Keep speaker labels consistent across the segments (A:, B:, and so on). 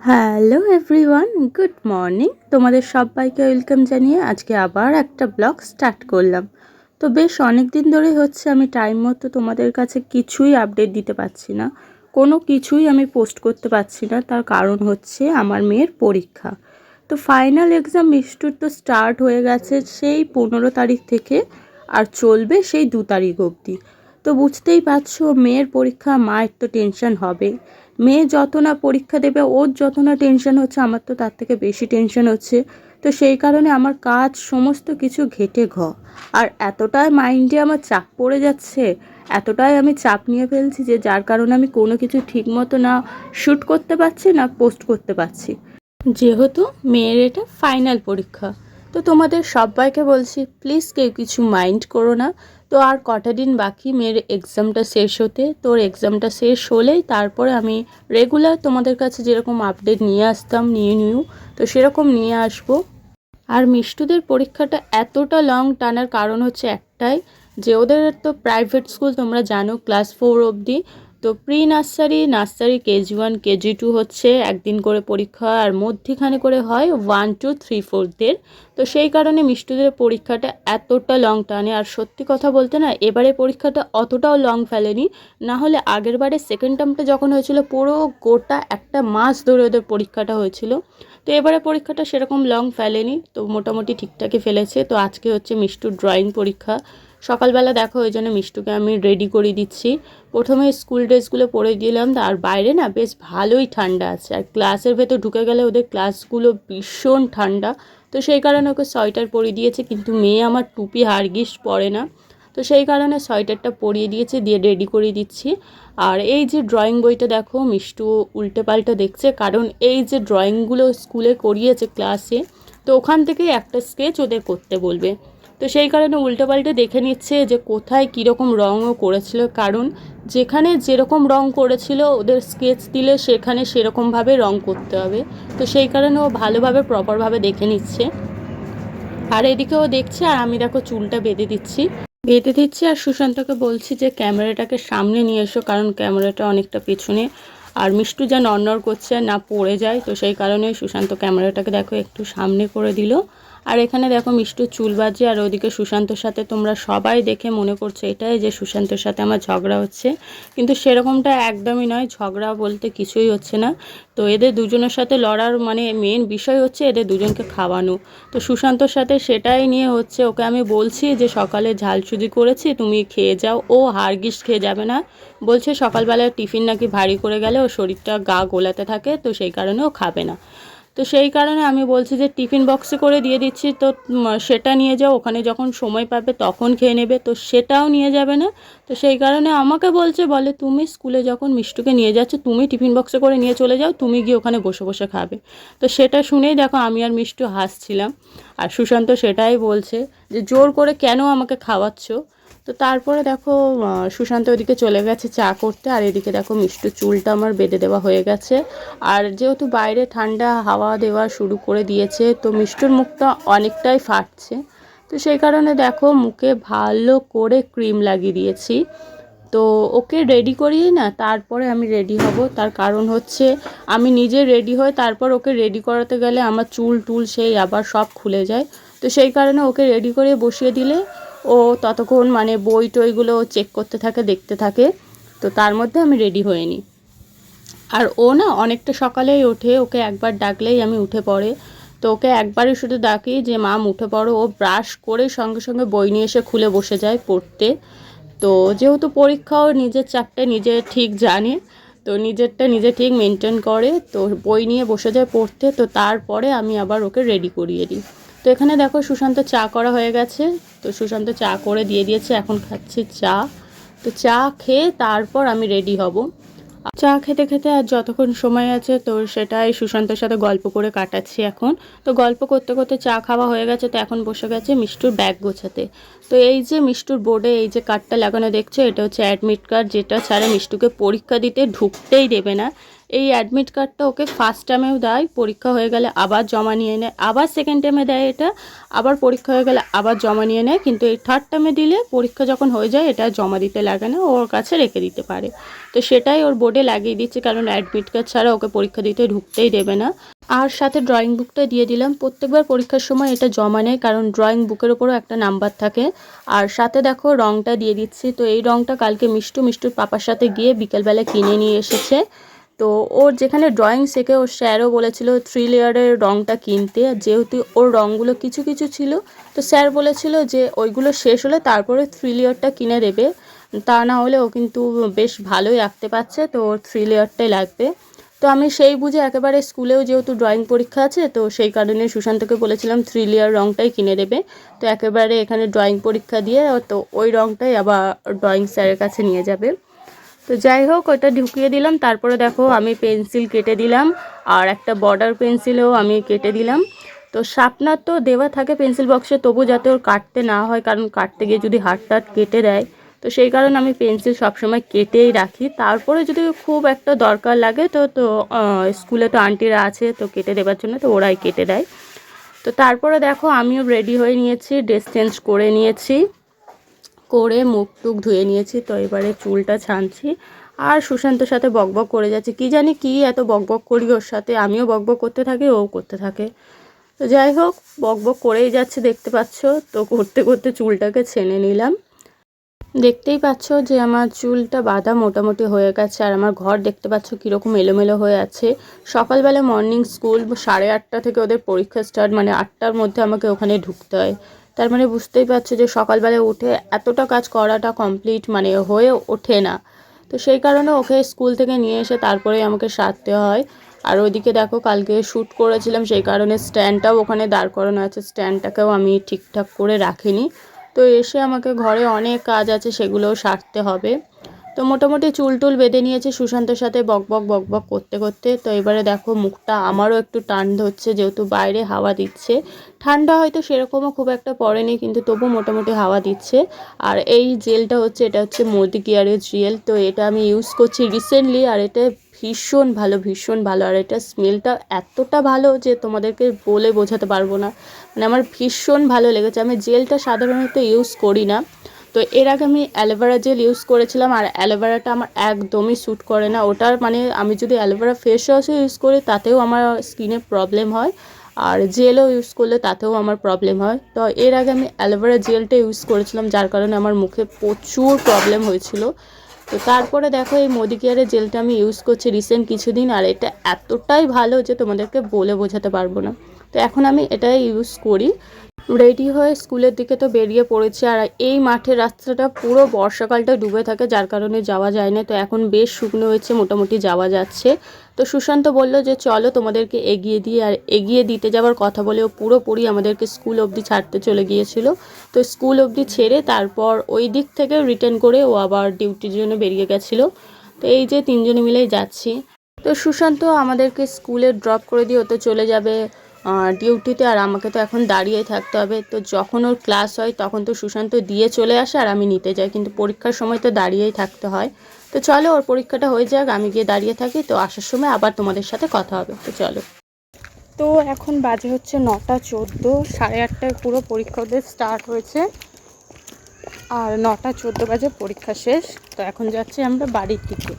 A: Hello everyone, good morning. তোমাদের সবাইকে welcome জানিয়ে আজকে আবার একটা ব্লগ স্টার্ট করলাম। তো বেশ অনেক দিন ধরে হচ্ছে আমি টাইম মতো তোমাদের কাছে কিছুই আপডেট দিতে পারছি না। কোনো কিছুই আমি পোস্ট করতে পারছি না। তার কারণ হচ্ছে আমার মেয়ের পরীক্ষা। তো ফাইনাল এক্সাম মিষ্টুর তো স্টার্ট হয়ে গেছে সেই পনেরো তারিখ থেকে আর চলবে সেই দু তারিখ অবধি। তো বুঝতেই পারছ, মেয়ের পরীক্ষা, মায়ের তো টেনশন হবে মেয়ে যত না পরীক্ষা দেবে, ওর যত না টেনশন হচ্ছে, আমার তো তার থেকে বেশি টেনশন হচ্ছে। তো সেই কারণে আমার কাজ সমস্ত কিছু ঘেটে ঘ। আর এতটাই মাইন্ডে আমার চাপ পড়ে যাচ্ছে, এতটাই আমি চাপ নিয়ে ফেলছি যে যার কারণে আমি কোনো কিছু ঠিক মতো না শ্যুট করতে পারছি, না পোস্ট করতে পারছি। যেহেতু মেয়ের এটা ফাইনাল পরীক্ষা। তো তোমাদের সবাইকে বলছি প্লিজ কেউ কিছু মাইন্ড করো না। তো আর কটা দিন বাকি মেয়ের এক্সামটা শেষ হতে। তোর এক্সামটা শেষ হলেই তারপরে আমি রেগুলার তোমাদের কাছে যেরকম আপডেট নিয়ে আসতাম, নিয়ে নিউ, তো সেরকম নিয়ে আসব। আর মিষ্টুদের পরীক্ষাটা এতটা লং টানার কারণ হচ্ছে একটাই, যে ওদের তো প্রাইভেট স্কুল তোমরা জানো ক্লাস ফোর অবধি তো pre nursery nursery KG one KG two হচ্ছে একদিন করে পরীক্ষা আর মধ্যিখানে করে হয় ওয়ান টু থ্রি ফোরদের তো সেই কারণে মিষ্টুদের পরীক্ষাটা এতটা লং টানে। আর সত্যি কথা বলতে না, এবারে পরীক্ষাটা অতটাও লং ফেলেনি। না হলে আগের বারে সেকেন্ড টার্মটা যখন হয়েছিল, পুরো গোটা একটা মাস ধরে ওদের পরীক্ষাটা হয়েছিল। তো এবারে পরীক্ষাটা সেরকম লং ফেলেনি, তো মোটামুটি ঠিকঠাকই ফেলেছে। তো আজকে হচ্ছে মিষ্টুর ড্রয়িং পরীক্ষা। সকালবেলা দেখো, ওই জন্য মিষ্টুকে আমি রেডি করে দিচ্ছি। প্রথমে স্কুল ড্রেসগুলো পরে দিলাম আর বাইরে না বেশ ভালোই ঠান্ডা আছে। আর ক্লাসের ভেতর ঢুকে গেলে ওদের ক্লাসগুলো ভীষণ ঠান্ডা। তো সেই কারণে ওকে সোয়েটার পরিয়ে দিয়েছে, কিন্তু মেয়ে আমার টুপি হারগিস পরে না। তো সেই কারণে সোয়েটারটা পরিয়ে দিয়েছে, দিয়ে রেডি করে দিচ্ছি। আর এই যে ড্রয়িং বইটা দেখো, মিষ্টু উল্টে পাল্টে দেখছে, কারণ এই যে ড্রয়িংগুলো স্কুলে করিয়েছে ক্লাসে তো ওখান থেকেই একটা স্কেচ ওদের করতে বলবে। তো সেই কারণে উল্টো পাল্টে দেখে নিচ্ছে যে কোথায় কীরকম রঙও করেছিল। কারণ যেখানে যেরকম রং করেছিল, ওদের স্কেচ দিলে সেখানে সেরকমভাবে রং করতে হবে। তো সেই কারণে ও ভালোভাবে প্রপারভাবে দেখে নিচ্ছে। আর এদিকে ও দেখছে, আর আমি দেখো চুলটা বেঁধে দিচ্ছি। বেঁধে দিচ্ছি, আর সুশান্তকে বলছি যে ক্যামেরাটাকে সামনে নিয়ে এসো, কারণ ক্যামেরাটা অনেকটা পেছনে। আর মিষ্টু যা নড়নড় করছে না পড়ে যায়, তো সেই কারণে সুশান্ত ক্যামেরাটাকে দেখো একটু সামনে করে দিল। আর এখানে দেখো মিষ্টু চুল বাজে আর ওদিকে সুশান্তর সাথে তোমরা সবাই দেখে মনে করছ এটাই যে সুশান্তর সাথে আমার ঝগড়া হচ্ছে। কিন্তু সেরকমটা একদমই নয়, ঝগড়া বলতে কিছুই হচ্ছে না। তো এদের দুজনের সাথে লড়ার মানে মেন বিষয় হচ্ছে এদের দুজনকে খাওয়ানো। তো সুশান্তর সাথে সেটাই নিয়ে হচ্ছে ওকে আমি বলছি যে সকালে ঝাল সুজি করেছি, তুমি খেয়ে যাও। ও হারগিস খেয়ে যাবে না। বলছে সকালবেলায় টিফিন নাকি ভারী করে গেলে ও শরীরটা গা গোলাতে থাকে, তো সেই কারণে ও খাবে না। তো সেই কারণে আমি বলছি যে টিফিন বক্সে করে দিয়ে দিচ্ছি, তো সেটা নিয়ে যাও, ওখানে যখন সময় পাবে তখন খেয়ে নেবে, তো সেটাও নিয়ে যাবে না। তো সেই কারণে আমাকে বলছে, বলে তুমি স্কুলে যখন মিষ্টুকে নিয়ে যাচ্ছ, তুমি টিফিন বক্সে করে নিয়ে চলে যাও, তুমি গিয়ে ওখানে বসে বসে খাবে। তো সেটা শুনেই দেখো আমি আর মিষ্টু হাসছিলাম। আর সুশান্ত সেটাই বলছে যে, জোর করে কেন আমাকে খাওয়াচ্ছ? তো তারপরে দেখো সুশান্ত ওদিকে চলে গেছে চা করতে, আর এদিকে দেখো মিষ্টু চুলটা আমার বেঁধে দেওয়া হয়ে গেছে। আর যেহেতু বাইরে ঠান্ডা হাওয়া দেওয়া শুরু করে দিয়েছে, তো মিষ্টুর মুখটা অনেকটাই ফাটছে। তো সেই কারণে দেখো মুখে ভালো করে ক্রিম লাগিয়ে দিয়েছি। তো ওকে রেডি করিয়ে না, তারপরে আমি রেডি হব। তার কারণ হচ্ছে, আমি নিজে রেডি হয়ে তারপর ওকে রেডি করাতে গেলে আমার চুল টুল সেই আবার সব খুলে যায়। তো সেই কারণে ওকে রেডি করে বসিয়ে দিলে ও ততক্ষণ মানে বই টইগুলো চেক করতে থাকে, দেখতে থাকে। তো তার মধ্যে আমি রেডি হয়ে নিই আর ও না অনেকটা সকালেই ওঠে, ওকে একবার ডাকলেই আমি উঠে পড়ে। তো ওকে একবারই শুধু ডাকি যে মাম উঠে পড়ো। ও ব্রাশ করে সঙ্গে সঙ্গে বই নিয়ে এসে খুলে বসে যায় পড়তে। তো যেহেতু পরীক্ষাও নিজের চাপটা নিজে ঠিক জানে, তো নিজেরটা নিজে ঠিক মেনটেন করে। তো বই নিয়ে বসে যায় পড়তে, তো তারপরে আমি আবার ওকে রেডি করিয়ে দিই। তো এখানে দেখো সুশান্ত চা করা হয়ে গেছে। তো সুশান্ত চা করে দিয়ে দিয়েছে, এখন খাচ্ছি চা। তো চা খেয়ে তারপর আমি রেডি হব। চা খেতে খেতে আর যতক্ষণ সময় আছে তো সেটাই সুশান্তর সাথে গল্প করে কাটাচ্ছি এখন। তো গল্প করতে করতে চা খাওয়া হয়ে গেছে, তো এখন বসে গেছে মিষ্টুর ব্যাগ গোছাতে। তো এই যে মিষ্টুর বোর্ডে এই যে কার্ডটা লাগানো দেখছ, এটা হচ্ছে অ্যাডমিট কার্ড যেটা ছাড়া মিষ্টুকে পরীক্ষা দিতে ঢুকতেই দেবে না। এই অ্যাডমিট কার্ডটা ওকে ফার্স্ট টাইমেও দেয়, পরীক্ষা হয়ে গেলে আবার জমা নিয়ে নেয়, আবার সেকেন্ড টাইমে দেয় এটা, আবার পরীক্ষা হয়ে গেলে আবার জমা নিয়ে নেয়, কিন্তু এই থার্ড টাইমে দিলে পরীক্ষা যখন হয়ে যায় এটা জমা দিতে লাগে না ওর কাছে রেখে দিতে পারে। তো সেটাই ওর বোর্ডে লাগিয়ে দিচ্ছে, কারণ অ্যাডমিট কার্ড ছাড়া ওকে পরীক্ষা দিতে ঢুকতেই দেবে না। আর সাথে ড্রয়িং বুকটা দিয়ে দিলাম, প্রত্যেকবার পরীক্ষার সময় এটা জমা নেয়, কারণ ড্রয়িং বুকের ওপরও একটা নাম্বার থাকে। আর সাথে দেখো রঙটা দিয়ে দিচ্ছি, তো এই রঙটা কালকে মিষ্টু, মিষ্টুর পাপার সাথে গিয়ে বিকেলবেলা কিনে নিয়ে এসেছে। তো ওর যেখানে ড্রয়িং শেখে ওর স্যারও বলেছিল থ্রি লেয়ারের রঙটা কিনতে। যেহেতু ওর রঙগুলো কিছু কিছু ছিল, তো স্যার বলেছিল যে ওইগুলো শেষ হলে তারপরে থ্রি লেয়ারটা কিনে দেবে। তা না হলে ও কিন্তু বেশ ভালোই আঁকতে পারছে, তো ওর থ্রি লেয়ারটাই লাগবে। তো আমি সেই বুঝে একেবারে স্কুলেও যেহেতু ড্রয়িং পরীক্ষা আছে, তো সেই কারণে সুশান্তকে বলেছিলাম থ্রি লেয়ার রঙটাই কিনে দেবে। তো একেবারে এখানে ড্রয়িং পরীক্ষা দিয়ে, তো ওই রঙটাই আবার ড্রয়িং স্যারের কাছে নিয়ে যাবে। তো যাই হোক ওটা ঢুকিয়ে দিলাম। তারপরে দেখো, আমি পেন্সিল কেটে দিলাম। আর একটা বর্ডার পেন্সিলও আমি কেটে দিলাম। তো শার্পনার তো দেওয়া থাকে পেন্সিল বক্সে, তবু যাতে ওর কাটতে না হয়, কারণ কাটতে গিয়ে যদি হাত টাট কেটে দেয়, তো সেই কারণে আমি পেন্সিল সবসময় কেটেই রাখি। তারপরে যদি খুব একটা দরকার লাগে, তো তো স্কুলে তো আন্টিরা আছে, তো কেটে দেওয়ার জন্য তো ওরাই কেটে দেয়। তো তারপরে দেখো, আমিও রেডি হয়ে নিয়েছি, ড্রেস চেঞ্জ করে নিয়েছি। করে মুখ টুক ধুয়ে নিয়েছি, তো এবারে চুলটা ছানছি। আর সুশান্তর সাথে বকবক করে যাচ্ছে। কি জানি কি এত বকবক করি ওর সাথে, আমিও বকবক করতে থাকি, ও করতে থাকে। তো যাই হোক, বকবক করেই যাচ্ছে, দেখতে পাচ্ছ? তো করতে করতে চুলটাকে ছেনে নিলাম। দেখতেই পাচ্ছ যে আমার চুলটা বাঁধা মোটামুটি হয়ে গেছে, আর আমার ঘর দেখতে পাচ্ছ কীরকম এলোমেলো হয়ে আছে। সকালবেলা মর্নিং স্কুল সাড়ে আটটা থেকে ওদের পরীক্ষা স্টার্ট মানে আটটার মধ্যে আমাকে ওখানে ঢুকতে হয়। তার মানে বুঝতেই পারছে যে সকালবেলা উঠে এতটা কাজ করাটা কমপ্লিট মানে হয়ে ওঠে না। তো সেই কারণে ওকে স্কুল থেকে নিয়ে এসে তারপরে আমাকে সারতে হয়। আর ওইদিকে দেখো কালকে শ্যুট করেছিলাম, সেই কারণে স্ট্যান্ডটাও ওখানে দাঁড় করানো আছে। স্ট্যান্ডটাকেও আমি ঠিকঠাক করে রাখিনি। তো এসে আমাকে ঘরে অনেক কাজ আছে, সেগুলোও সারতে হবে। তো মোটামুটি চুল টুল বেঁধে নিয়েছে। সুশান্তর সাথে বক বক বক বক করতে করতে। তো এবারে দেখো মুখটা আমারও একটু টান ধরছে, যেহেতু বাইরে হাওয়া দিচ্ছে। ঠান্ডা হয়তো সেরকমও খুব একটা পড়েনি, কিন্তু তবু মোটামুটি হাওয়া দিচ্ছে। আর এই জেলটা হচ্ছে, এটা হচ্ছে মোদি গিয়ারের জেল। তো এটা আমি ইউজ করছি রিসেন্টলি আর এটা ভীষণ ভালো ভীষণ ভালো। আর এটা স্মেলটা এতটা ভালো যে তোমাদেরকে বলে বোঝাতে পারব না। মানে আমার ভীষণ ভালো লেগেছে। আমি জেলটা সাধারণত ইউজ করি না। তো এর আগে আমি অ্যালোভেরা জেল ইউজ করেছিলাম, আর অ্যালোভেরাটা আমার একদমই স্যুট করে না। ওটার মানে আমি যদি অ্যালোভেরা ফেস ওয়াশও ইউজ করি, তাতেও আমার স্কিনে প্রবলেম হয়। আর জেলও ইউজ করলে তাতেও আমার প্রবলেম হয়। তো এর আগে আমি অ্যালোভেরা জেলটা ইউজ করেছিলাম, যার কারণে আমার মুখে প্রচুর প্রবলেম হয়েছিল। তো তারপরে দেখো, এই মোদি কেয়ারের জেলটা আমি ইউজ করছি রিসেন্ট কিছুদিন, আর এটা এতটাই ভালো যে তোমাদেরকে বলে বোঝাতে পারব না। তো এখন আমি এটাই ইউজ করি। রেডি হয়ে স্কুলের দিকে তো বেরিয়ে পড়েছে আর এই মাঠের রাস্তাটা পুরো বর্ষাকালটা ডুবে থাকে যার কারণে যাওয়া যায় না তো এখন বেশ শুকনো হয়েছে, মোটামুটি যাওয়া যাচ্ছে। তো সুশান্ত বলল যে, চলো তোমাদেরকে এগিয়ে দিয়ে আর এগিয়ে দিতে যাওয়ার কথা বলে ও পুরোপুরি আমাদেরকে স্কুল অবধি ছাড়তে চলে গিয়েছিল। তো স্কুল অবধি ছেড়ে তারপর ওই দিক থেকে রিটার্ন করে ও আবার ডিউটির জন্য বেরিয়ে গেছিল। তো এই যে তিনজনে মিলেই যাচ্ছি। তো সুশান্ত, আমাদেরকে স্কুলে ড্রপ করে দিয়ে ও তো চলে যাবে। ডিউটিতে আর আমাকে তো এখন দাঁড়িয়েই থাকতে হবে। তো যখন ওর ক্লাস হয়, তখন তো সুশান্ত দিয়ে চলে আসে আর আমি নিতে যাই। কিন্তু পরীক্ষার সময় তো দাঁড়িয়েই থাকতে হয়। তো চলো, ওর পরীক্ষাটা হয়ে যাক, আমি গিয়ে দাঁড়িয়ে থাকি। তো আসার সময় আবার তোমাদের সাথে কথা হবে। তো চলো। তো এখন বাজে হচ্ছে নটা চোদ্দ, সাড়ে আটটায় পুরো পরীক্ষা ওদের স্টার্ট হয়েছে। আর নটা চোদ্দ বাজে পরীক্ষা শেষ। তো এখন যাচ্ছি আমরা বাড়ির দিকে।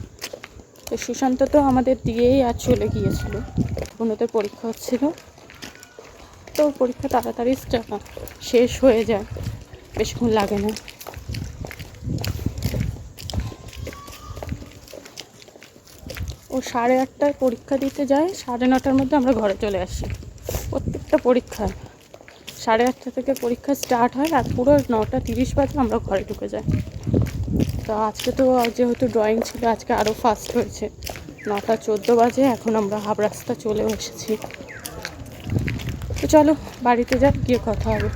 A: তো সুশান্ত তো আমাদের দিয়েই আর চলে গিয়েছিল। তখন ওদের পরীক্ষা হচ্ছিল। তো পরীক্ষা তাড়াতাড়ি শেষ হয়ে যায়। বেশিক্ষণ লাগে না। ও সাড়ে আটটায় পরীক্ষা দিতে যায়, সাড়ে নটার মধ্যে আমরা ঘরে চলে আসি। প্রত্যেকটা পরীক্ষায়। সাড়ে আটটা থেকে পরীক্ষা স্টার্ট হয় আর পুরো নটা তিরিশ বাজে আমরা ঘরে ঢুকে যাই। তো আজকে তো যেহেতু ড্রয়িং ছিল, আজকে আরও ফাস্ট হয়েছে। নটা চোদ্দ বাজে, এখন আমরা হাফ রাস্তা চলে এসেছি। চলো বাড়িতে যা গিয়ে কথা হবে।